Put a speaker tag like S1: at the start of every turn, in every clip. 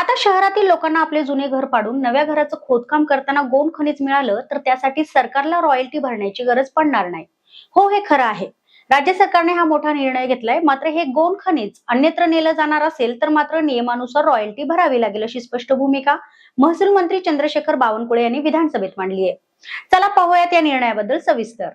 S1: आता शहरातील लोकांना आपले जुने घर पाडून नव्या घराचं खोदकाम करताना गोंड खनिज मिळालं तर त्यासाठी सरकारला रॉयल्टी भरण्याची गरज पडणार नाही. हो हे खरं आहे. राज्य सरकारने हा मोठा निर्णय घेतलाय. मात्र हे गोंड खनिज अन्यत्र नेलं जाणार असेल तर मात्र नियमानुसार रॉयल्टी भरावी लागेल अशी स्पष्ट भूमिका महसूल मंत्री चंद्रशेखर बावनकुळे यांनी विधानसभेत मांडली आहे. चला पाहूयात या निर्णयाबद्दल सविस्तर.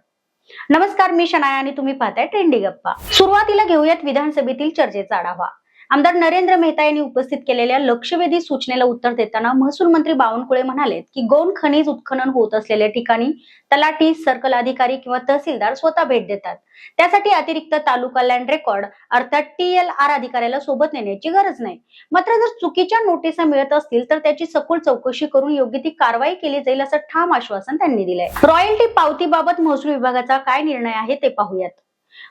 S1: नमस्कार मी शनाया आणि तुम्ही पाहताय ट्रेंडी गप्पा. सुरुवातीला घेऊयात विधानसभेतील चर्चेचा आढावा. आमदार नरेंद्र मेहता यांनी उपस्थित केलेल्या लक्षवेधी सूचनेला उत्तर देताना महसूल मंत्री बावनकुळे म्हणाले की गौण खनिज उत्खनन होत असलेल्या ठिकाणी तलाठी सर्कल अधिकारी किंवा तहसीलदार स्वतः भेट देतात. त्यासाठी अतिरिक्त तालुका लँड रेकॉर्ड अर्थात टीएलआर अधिकाऱ्याला सोबत नेण्याची गरज नाही. मात्र जर चुकीच्या नोटिसा मिळत असतील तर त्याची सखोल चौकशी करून योग्य ती कारवाई केली जाईल असं ठाम आश्वासन त्यांनी दिलंय. रॉयल्टी पावतीबाबत महसूल विभागाचा काय निर्णय आहे ते पाहूयात.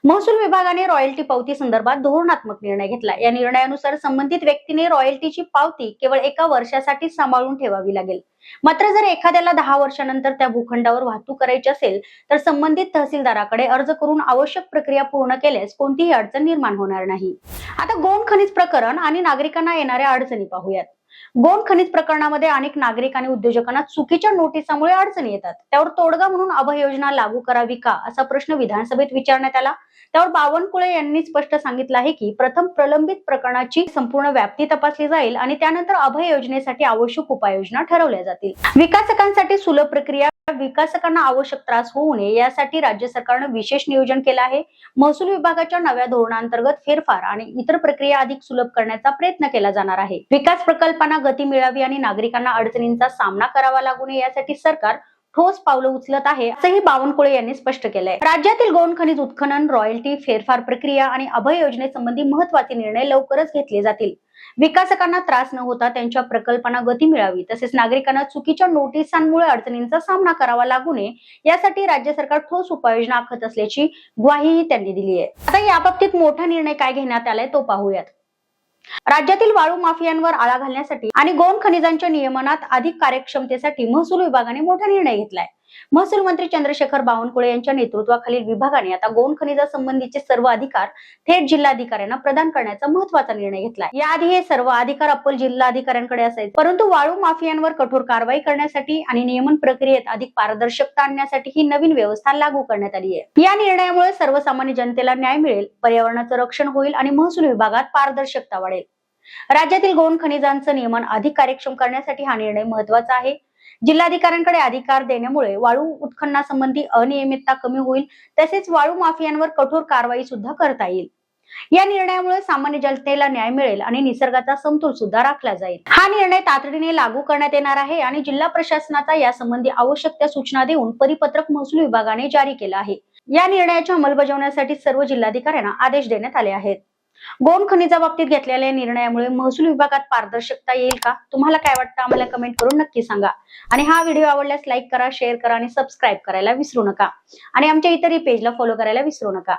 S1: महसूल विभागाने रॉयल्टी पावती संदर्भात धोरणात्मक निर्णय घेतला. या निर्णयानुसार संबंधित व्यक्तीने रॉयल्टीची पावती केवळ एका वर्षासाठी सांभाळून ठेवावी लागेल. मात्र जर एखाद्याला दहा वर्षानंतर त्या भूखंडावर वाहतूक करायची असेल तर संबंधित तहसीलदाराकडे अर्ज करून आवश्यक प्रक्रिया पूर्ण केल्यास कोणतीही अडचण निर्माण होणार नाही. आता गोंड खनिज प्रकरण आणि नागरिकांना येणाऱ्या अडचणी पाहूयात. गोंड खनिज प्रकरणामध्ये अनेक नागरिक आणि उद्योजकांना चुकीच्या नोटिसामुळे अडचणी येतात. त्यावर तोडगा म्हणून अभय योजना लागू करावी का? असा प्रश्न विधानसभेत विचारण्यात आला. त्यावर बावनकुळे यांनी स्पष्ट सांगितलं आहे की प्रथम प्रलंबित प्रकरणाची संपूर्ण व्याप्ती तपासली जाईल आणि त्यानंतर अभय योजनेसाठी आवश्यक उपाययोजना ठरवल्या जातील. विकासकांसाठी सुलभ प्रक्रिया विकासकांना आवश्यक त्रास होऊ नये यासाठी राज्य सरकारनं विशेष नियोजन केलं आहे. महसूल विभागाच्या नव्या धोरणांतर्गत फेरफार आणि इतर प्रक्रिया अधिक सुलभ करण्याचा प्रयत्न केला जाणार आहे. विकास प्रकल्पांना गती मिळावी आणि नागरिकांना अडचणींचा सामना करावा लागू नये यासाठी सरकार ठोस पावलं उचलत आहे असंही बावनकुळे यांनी स्पष्ट केलंय. राज्यातील गोंड खनिज उत्खनन रॉयल्टी फेरफार प्रक्रिया आणि अभय योजनेसंबंधी महत्त्वाचे निर्णय लवकरच घेतले जातील. विकासकांना त्रास न होता त्यांच्या प्रकल्पांना गती मिळावी तसेच नागरिकांना चुकीच्या नोटिसांमुळे अडचणींचा सामना करावा लागू नये यासाठी राज्य सरकार ठोस उपाययोजना आखत असल्याची ग्वाहीही त्यांनी दिली आहे आता या बाबतीत मोठा निर्णय काय घेण्यात आलाय तो पाहूयात. राज्यातील वाळू माफियांवर आळा घालण्यासाठी आणि गोन खनिजांच्या नियमनात अधिक कार्यक्षमतेसाठी महसूल विभागाने मोठा निर्णय घेतलाय. महसूल मंत्री चंद्रशेखर बावनकुळे यांच्या नेतृत्वाखालील विभागाने आता गोंड खनिजासंबंधीचे सर्व अधिकार थेट जिल्हाधिकाऱ्यांना प्रदान करण्याचा महत्त्वाचा निर्णय घेतला याआधी हे सर्व अधिकार अप्पल जिल्हाधिकाऱ्यांकडे असायचे. परंतु वाळू माफियांवर कठोर कारवाई करण्यासाठी आणि नियमन प्रक्रियेत अधिक पारदर्शकता आणण्यासाठी ही नवीन व्यवस्था लागू करण्यात आली आहे. या निर्णयामुळे सर्वसामान्य जनतेला न्याय मिळेल पर्यावरणाचं रक्षण होईल आणि महसूल विभागात पारदर्शकता वाढेल. राज्यातील गोंड खनिजांचं नियमन अधिक कार्यक्षम करण्यासाठी हा निर्णय महत्त्वाचा आहे. जिल्हाधिकाऱ्यांकडे अधिकार देण्यामुळे वाळू उत्खननासंबंधी अनियमितता कमी होईल तसेच वाळू माफियांवर कठोर कारवाई सुद्धा करता येईल. या निर्णयामुळे सामान्य जनतेला न्याय मिळेल आणि निसर्गाचा समतोल सुद्धा राखला जाईल. हा निर्णय तातडीने लागू करण्यात येणार आहे आणि जिल्हा प्रशासनाचा यासंबंधी आवश्यक त्या सूचना देऊन परिपत्रक महसूल विभागाने जारी केला आहे. या निर्णयाच्या अंमलबजावण्यासाठी सर्व जिल्हाधिकाऱ्यांना आदेश देण्यात आले आहेत. गोम खनिजा बाबतीत घेतलेल्या निर्णयामुळे महसूल विभागात पारदर्शकता येईल का? तुम्हाला काय वाटतं? आम्हाला कमेंट करून नक्की सांगा. आणि हा व्हिडिओ आवडल्यास लाईक करा शेअर करा आणि सबस्क्राईब करायला विसरू नका. आणि आमच्या इतरही पेजला फॉलो करायला विसरू नका.